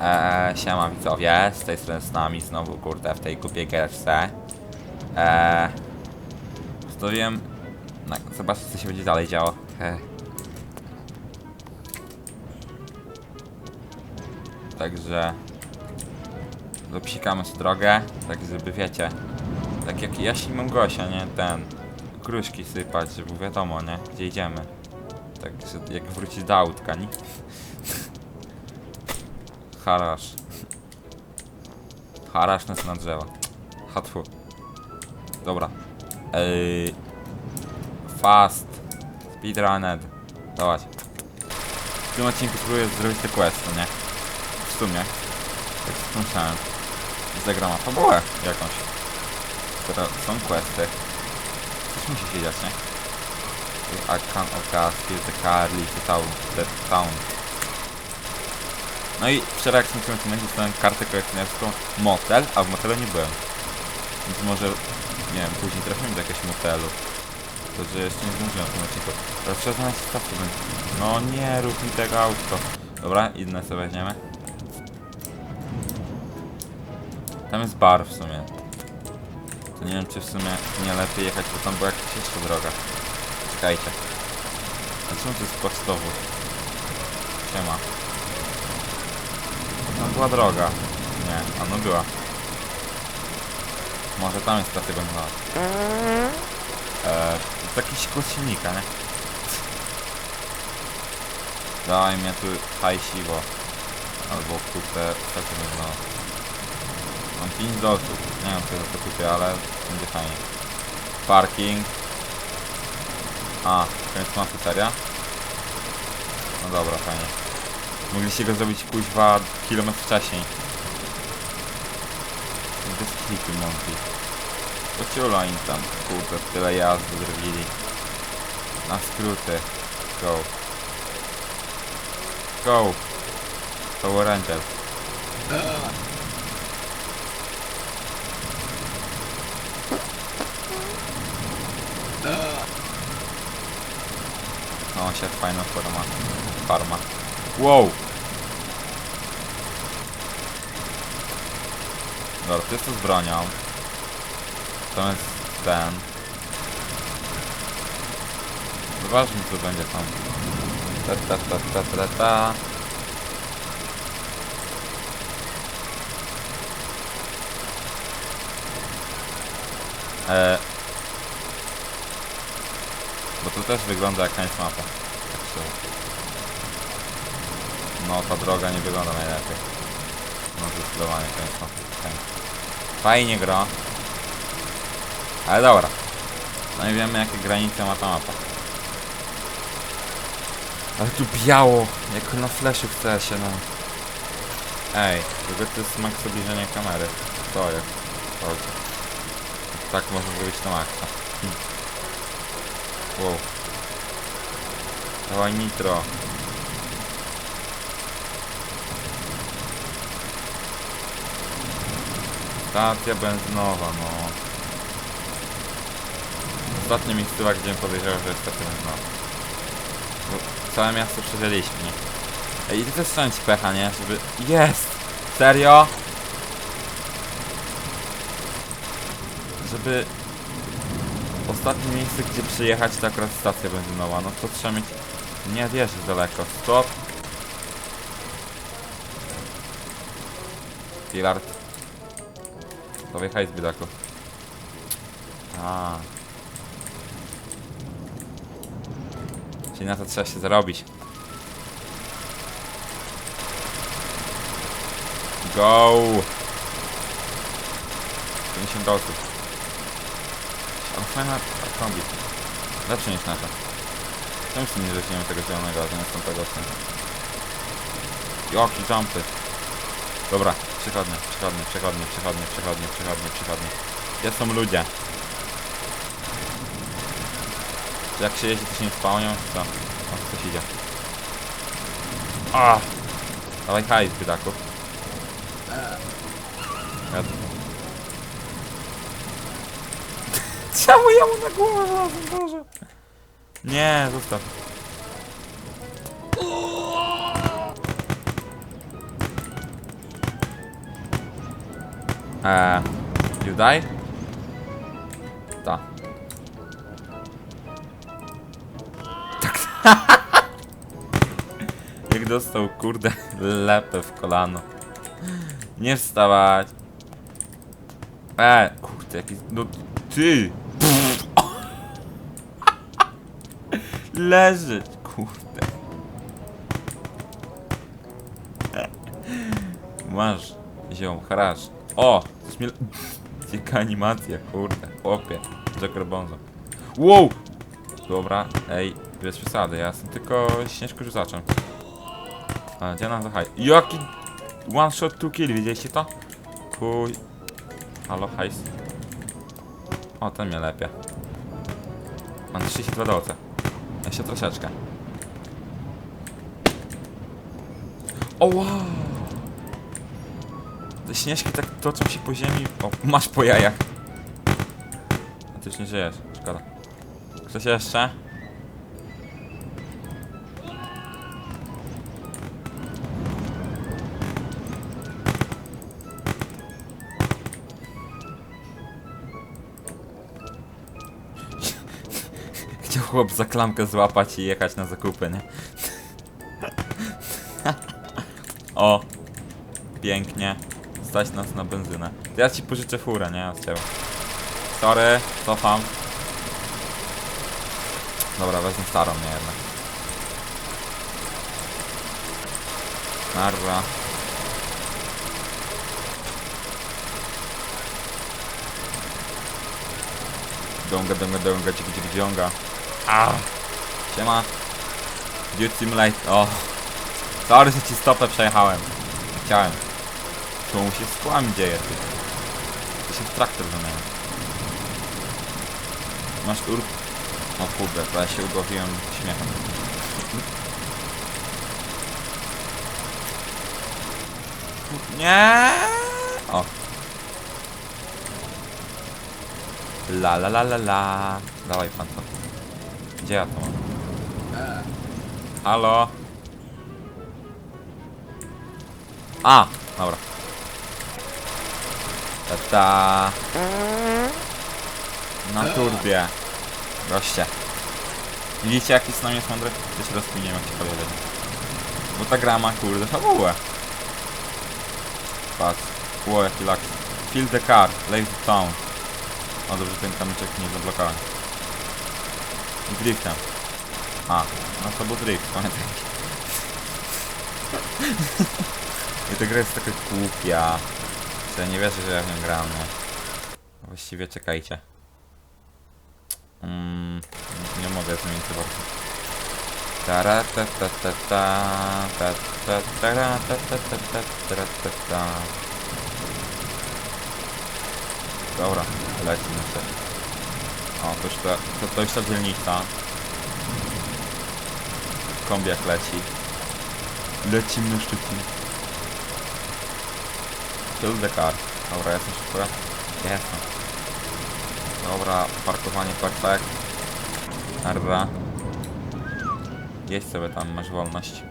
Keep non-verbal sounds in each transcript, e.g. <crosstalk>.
Eee, siema widzowie, z tej strony z nami znowu kurde w tej głupiej gierce. Eee, Zostawiłem... No, zobaczcie co się będzie dalej działo. Heh. Także... Dopsikamy z drogę, tak żeby wiecie... Tak jak Jasi Małgosia, nie? Ten... Gruszki sypać, żeby wiadomo, nie? Gdzie idziemy. Tak, że jak wrócić do autka, nie? Harasz. Harasz nas na drzewa. Hatfu. Dobra. Ej. Fast. Speedrunned. Dawać. W tym odcinku spróbuję zrobić te questy, nie? W sumie. Tak sobie pomyślałem. Zagram fabułę jakąś. Teraz są questy. Coś musi się dziać, nie? I can of gas, the car, leave the town. The town. No i wczoraj jak skończyłem odcinek dostałem kartę kolekcjonerską motel, a w motelu nie byłem. Więc może, nie wiem, później trafimy do jakiegoś motelu. To, że jeszcze nie zdążyłem w tym odcinku. Teraz trzeba znaleźć stację będzie. No nie, rób mi tego autko. Dobra, inne sobie weźmiemy. Tam jest bar w sumie. To nie wiem, czy w sumie nie lepiej jechać, bo tam była jakaś jeszcze droga. Czekajcie. A czemu to jest podstawów? Siema. Była droga. Nie, a no była. Może tam jest stacja benzynowa. Eee, to jakiś kurs silnika, nie? Daj mnie tu hajsiwo. Albo kupę stację benzynową. Mam 5 dolców. Nie wiem, co za to kupię, ale będzie fajnie. Parking. A, mapy, seria? No dobra, fajnie. Mogliście go zrobić kuźwa kilometr wcześniej. Bez kliki Monty. Pociula im tam, kurde, tyle jazdy zrobili. Na skróty. Go. Go. Power Ranger. No, się fajna forma. Farma. Wow! Dobra, to jest to z bronią. To jest ten. Zobaczmy co będzie tam. Ta ta ta ta ta ta. E, bo to też wygląda jak koniec mapy. Tak. No ta droga nie wygląda najlepiej. No zdecydowanie. Koniec. Fajnie gra. Ale dobra. No i wiemy jakie granice ma ta mapa. Ale tu biało, jak na flashu chce się no. Ej, ogóle to jest max obliżenie kamery. To jest. Jest. Tak można zrobić na maksa. <laughs> Wow. Dawaj nitro. Stacja benzynowa, no. Ostatnie miejscowa, gdzie podejrzewał, że jest stacja benzynowa. Bo całe miasto przeżyliśmy, nie? Ej, i to też trzeba mieć pecha, nie? Żeby... Jest! Serio? Żeby... Ostatnie miejsce, gdzie przyjechać, to akurat stacja benzynowa. No to trzeba mieć... Nie odjeżdżać daleko. Stop! Pilard. To wyjechaj z biedaku. A. Czyli na to trzeba się zarobić. Go! 50 dolców. Ale fajna kombi. Lepsze niż nasza. Czemu sobie nie weźmiemy tego zielonego, a zamiast tamtego? Joki jumpy. Dobra, przechodnie, przechodnie, przechodnie, przechodnie, przechodnie, przechodnie, przechodnie. Gdzie są ludzie? Jak się jeździ, to się nie spałnią? Co? O, coś idzie. A! Dawaj hajs, biedaku. Ja... <laughs> Czemu ja mu na głowę wlazłem, Boże? Nie, zostaw. Eee, you die? Ta. Tak. <laughs> Jak dostał, kurde, lepę w kolano. Nie wstawać. E, kurde, jaki... No, ty! Leżeć, kurde. Masz, ziom, harasz. O! Mi... Jaka animacja, kurde. Chłopie. Joker Bonzo. Wow! Dobra, ej, bez przesady, ja jestem tylko śnieżko rzucaczem. A, gdzie nam zahaj? Jaki one shot two kill, widzieliście to? Kuj. Halo, hajs. O, ten mnie lepie. Mam 32 dolce. Jeszcze troszeczkę. O wow! Śnieżki tak toczą się po ziemi. O, masz po jajach. A ty już nie żyjesz, szkoda. Ktoś jeszcze? <laughs> Chciał chłop za klamkę złapać i jechać na zakupy, nie? <laughs> o! Pięknie. Stać nas na benzynę. To ja ci pożyczę furę, nie? Sorry, cofam. Dobra, wezmę starą mnie jednak. Narra. Donga, donga, donga, dziki, dziki, dzionga. A! Siema. Dude Simulate. O! Sorry, że ci stopę przejechałem. Chciałem. Co mu się z kłami dzieje, ty? To się w traktor zamienia. Masz ur... O kurde, to ja się ugowiłem śmiechem. Nie. O. La la la la la. Dawaj pan to. Gdzie ja to mam? Halo? A, dobra. Ta-ta. Na turbie. Goście. Widzicie jaki nami jest mądry? Gdzieś rozkminiłem jak ci powiedzieć. Bo ta gra ma kurde fabułę. Patrz. Ło, jaki lak. Fill the car. Leave the town. O dobrze, ten kamyczek nie zablokowałem. I driftem. A, no to był drift, pamiętaj. <laughs> I ta gra jest taka głupia. Ja nie wierzę, że ja w nią gram, nie? Właściwie czekajcie. Mm, nie mogę zmienić wyborcy. Tara ta ta ta ta ta ta tara ta ta ta ta tara ta ta Dobra, lecimy sobie. O, to już ta, to, to już ta dzielnica. Kombiak leci. Lecimy na. Fill the car. Dobra, jestem szybko. Jestem. Dobra, parkowanie perfekt. Arra. Jedź sobie tam, masz wolność.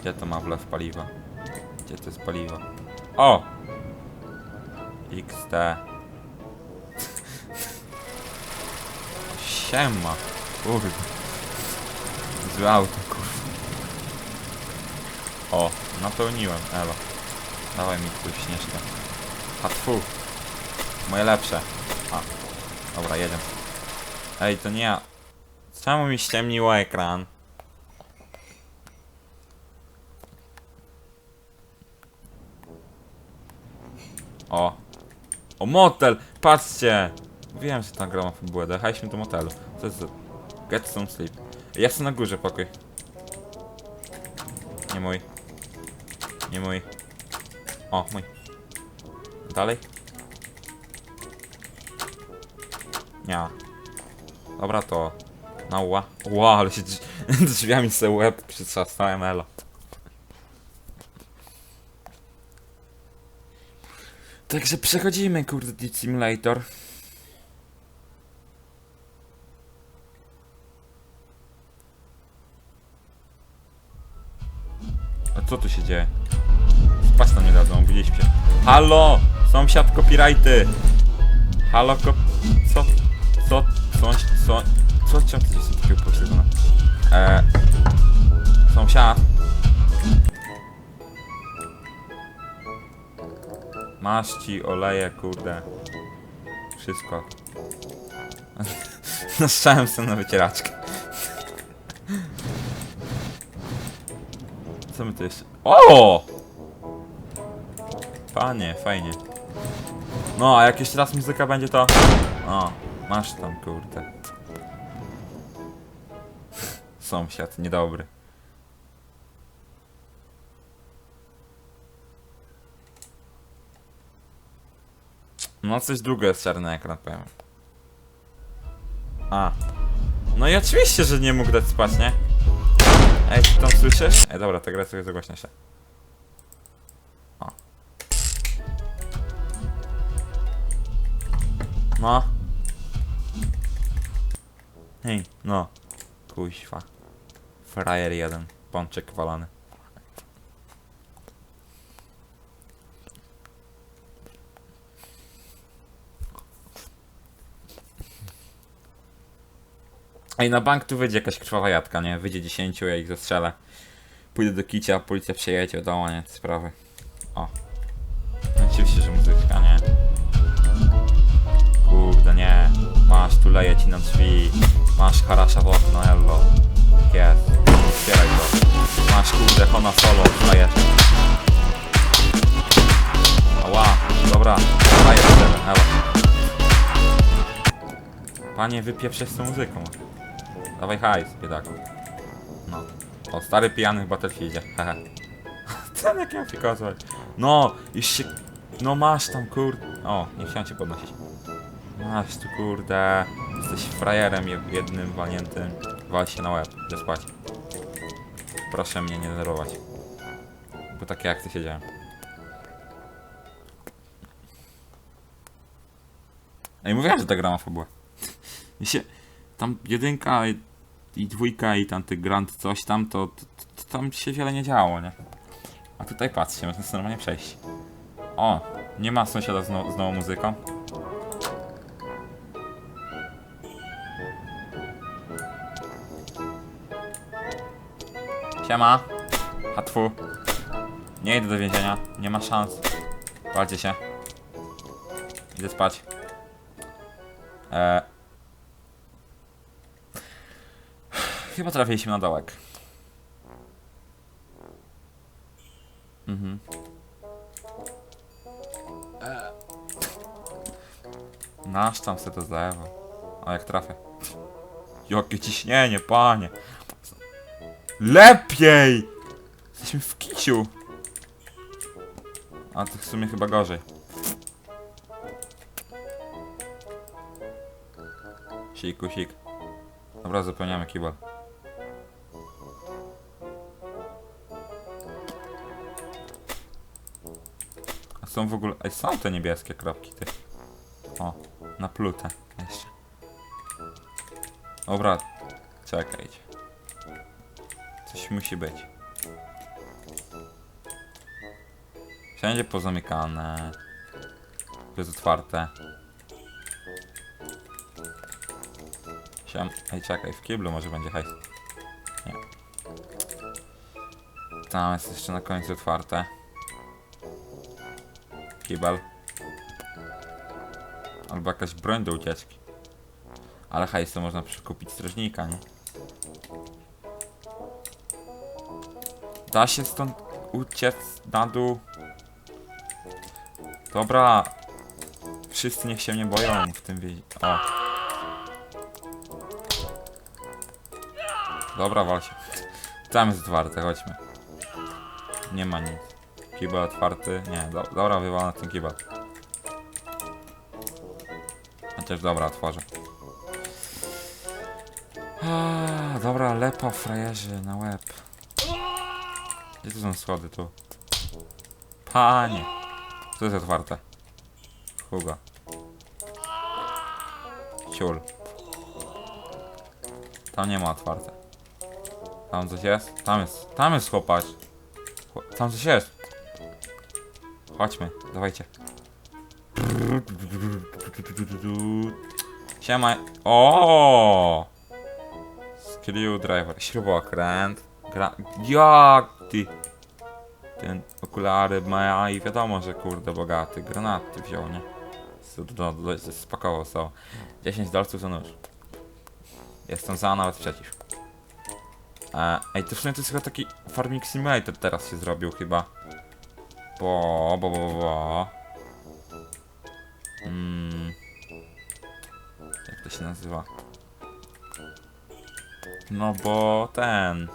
Gdzie to ma wlew paliwa? Gdzie to jest paliwo? O! XT. Siema. Kurde. Złe auto, kurde. O, napełniłem, Elo. Dawaj mi tu śnieżkę. A tfu. Moje lepsze. A. Dobra, jedziemy. Ej, to nie ja. Czemu mi ściemniło ekran? O. O, motel! Patrzcie! Wiem, że ta gra ma fabułę. Dojechaliśmy do motelu. Co jest. Get some sleep. Ja jestem na górze pokój. Nie mój. Nie mój. O, mój. Dalej? Nie. Dobra, to... Na ła. Ła, ale się drz- <laughs> drzwiami sobie łeb przytrzasnąłem, elo. Także przechodzimy, kurde, Deep Simulator. A co tu się dzieje? Się. Halo! Sąsiad copyrighty! Halo kop... Co? Co? Sąś... Co? Co? Czemu ty jest takiego pokrzyżone? Eee... Sąsiad? Masz ci oleje, kurde. Wszystko. <laughs> Naszczałem sobie na wycieraczkę. Co my tu jeszcze... O! Panie, fajnie. No, a jak jeszcze raz muzyka będzie, to... O, masz tam, kurde. <laughs> Sąsiad, niedobry. No, coś drugiego jest czarny ekran, powiem. A. No i oczywiście, że nie mógł dać spać, nie? Ej, ty tam słyszysz? Ej, dobra, ta gra sobie zagłośnia No. Hej, no. Kuźwa. Frajer jeden. Pączek walony. Ej, na bank tu wyjdzie jakaś krwawa jadka, nie? Wyjdzie 10, ja ich zastrzelę. Pójdę do kicia, policja przyjedzie, wiadomo, nie? Sprawy. O. Masz, tu leje ci na drzwi. Masz harasza w okno, ello. Jest. Otwieraj to. Masz, kurde, Hona Solo, lejesz. Ała, dobra. Lejesz tyle, elo. Panie, wypieprzę z tą muzyką. Dawaj hajs, biedaku. No. O, stary pijany w Battlefieldzie. Hehe. <laughs> Ten jak ja fikozwać. No, już się... No masz tam, kurde... O, nie chciałem cię podnosić. Masz tu, kurde... Jesteś frajerem je- jednym walniętym. Wal się na łeb, idę spać. Proszę mnie nie denerwować. Bo takie akcje się dzieją. Ej, mówiłem, że ta gra ma fabułę. I się... Tam jedynka i, dwójka i tam ty Grand coś tam, to, to, to tam się wiele nie działo, nie? A tutaj patrzcie, można normalnie przejść. O, nie ma sąsiada z, now, z nową muzyką. Siema. Hatfu. Nie idę do więzienia. Nie ma szans. Walcie się. Idę spać. Eee. Chyba trafiliśmy na dołek. Mhm. Nasz tam se to zlewa. A jak trafię? Jakie ciśnienie, panie. Lepiej! Jesteśmy w kiciu. A to w sumie chyba gorzej. Sik. Dobra, zapełniamy kibel. A są w ogóle... Ej, są te niebieskie kropki, ty. O, na plutę jeszcze. Dobra, czekajcie. Coś musi być. Wszędzie pozamykane. To jest otwarte. Siam. Ej, czekaj, w kiblu może będzie hajs. Nie. Tam jest jeszcze na końcu otwarte. Kibel. Albo jakaś broń do ucieczki. Ale hajs to można przekupić strażnika, nie? Da się stąd uciec na dół. Dobra. Wszyscy niech się nie boją w tym wiedzie. O. Dobra, wal się. Tam jest otwarte, chodźmy. Nie ma nic. Kibel otwarty. Nie, do, dobra, wywalę ten kibel. Chociaż dobra, otworzę. Dobra, lepa frajerzy na łeb. Gdzie są schody tu? Panie! Co jest otwarte? Hugo. Ciul. Tam nie ma otwarte. Tam coś jest? Tam jest. Tam jest chłopacz. Chło- Tam coś jest. Chodźmy, dawajcie. Siema. O! Screwdriver, śrubokręt. Gra... Jak ty? Ten okulary ma i wiadomo, że kurde bogaty. Granaty wziął, nie? Spakował so. 10 dolców za nóż. Jestem za, nawet przeciw. E, ej, to w sumie to jest chyba taki Farming Simulator teraz się zrobił chyba. Bo, bo, bo, bo. Mm. Jak to się nazywa? No bo ten.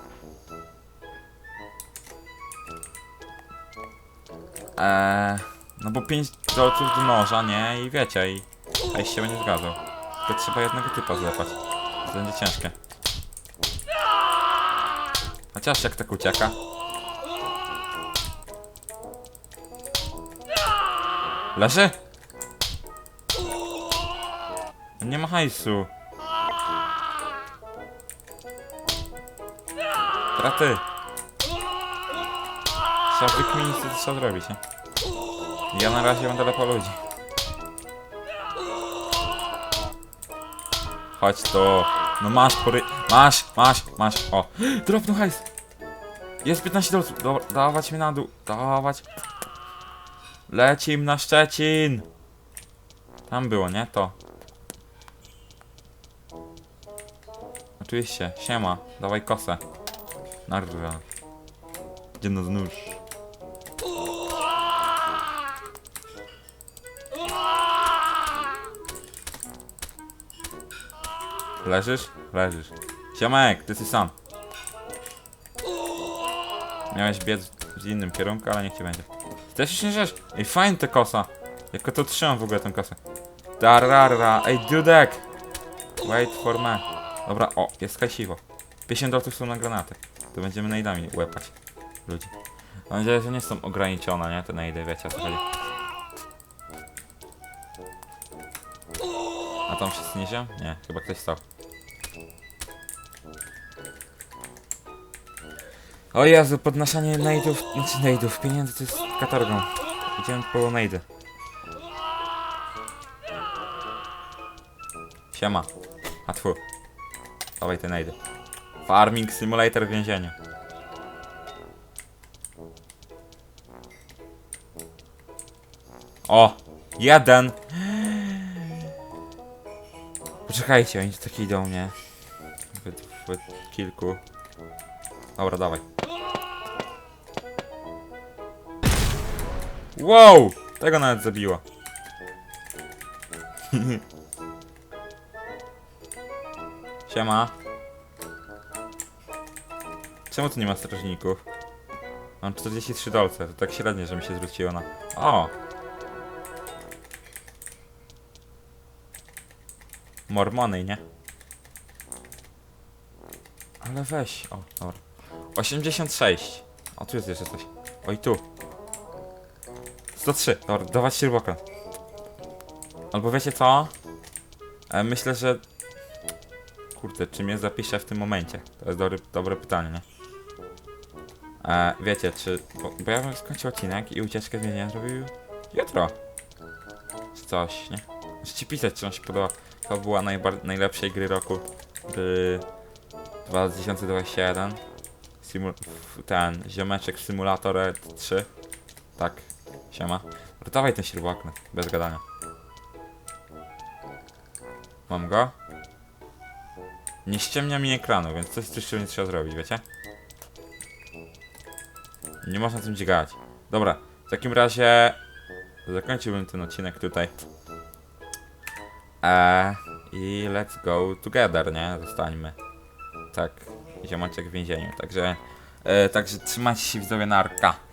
Eee, no bo 5 dolców do noża, nie? I wiecie, i a się będzie zgadzał. Tylko trzeba jednego typa zlepać. To będzie ciężkie. Chociaż jak tak ucieka. Leży? Nie ma hajsu. Traty. Trzeba wykminić co trzeba zrobić, nie? Ja na razie będę lepał ludzi. Chodź to. No masz pory... Masz, masz, masz. O. Dropnął hajs. Jest 15 dolców. Dobra, dawać mi na dół. Dawać. Lecim na Szczecin. Tam było, nie? To. Oczywiście. Siema. Dawaj kosę. Narra. Gdzie na nóż? Leżysz? Leżysz. Ziomek, ty jesteś sam. Miałeś biec w innym kierunku, ale niech ci będzie. Też nie rzecz. Ej, fajna ta kosa. Jak to trzymam w ogóle tę kosę. Darara, ej, dudek! Wait for me. Dobra, o, jest kasiwo. 50 dolców są na granaty. To będziemy najdami łepać ludzi. Mam nadzieję, że nie są ograniczone, nie? Te najdy, wiecie co chodzi. A tam wszyscy nie się? Nie, chyba ktoś stał. O Jezu, podnoszenie najdów, znaczy najdów, pieniędzy to jest katorgą. Idziemy po najdy. Siema. A tfu. Dawaj te najdy. Farming Simulator w więzieniu. O! Jeden! Poczekajcie, oni takie idą, nie? We, we kilku. Dobra, dawaj. Wow! Tego nawet zabiło. <laughs> Siema. Czemu tu nie ma strażników? Mam 43 dolce, to tak średnio, że mi się zwróciło na... O! Mormony, nie? Ale weź, o, dobra. 86. O, tu jest jeszcze coś. Oj, tu. 103. Dobra, dawać śrubokręt. Albo wiecie co? E, myślę, że... Kurde, czy mnie zapiszę w tym momencie? To jest dobry, dobre pytanie, nie? E, wiecie, czy... Bo, bo ja bym skończył odcinek i ucieczkę z więzienia zrobił jutro. Czy coś, nie? Ci pisać, czy on się podoba. To była najlepszej gry roku. By... 2021. Simul f- ten, ziomeczek Simulator 3. Tak, siema. Dawaj ten śrubokręt, bez gadania. Mam go? Nie ściemnia mi ekranu, więc coś coś nie trzeba zrobić, wiecie? Nie można tym dźgać. Dobra, w takim razie zakończyłbym ten odcinek tutaj. Eee, I let's go together, nie? Zostańmy. Tak, ziomeczek w więzieniu. Także, e, także trzymajcie się widzowie narka.